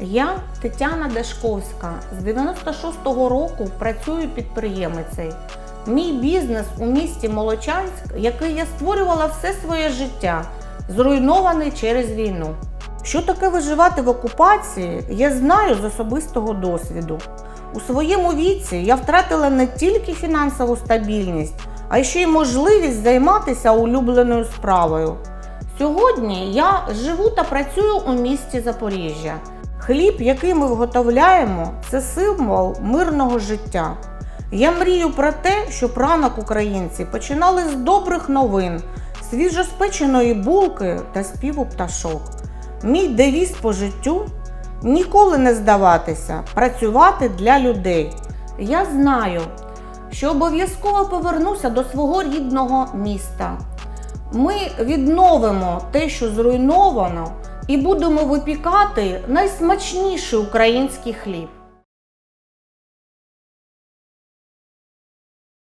Я Тетяна Дашковська. З 96-го року працюю підприємицею. Мій бізнес у місті Молочанськ, який я створювала все своє життя, зруйнований через війну. Що таке виживати в окупації, я знаю з особистого досвіду. У своєму віці я втратила не тільки фінансову стабільність, а ще й можливість займатися улюбленою справою. Сьогодні я живу та працюю у місті Запоріжжя. Хліб, який ми виготовляємо, це символ мирного життя. Я мрію про те, щоб ранок українці починали з добрих новин, свіжоспеченої булки та співу пташок. Мій девіз по життю ніколи не здаватися, працювати для людей. Я знаю, що обов'язково повернуся до свого рідного міста. Ми відновимо те, що зруйновано, і будемо випікати найсмачніший український хліб.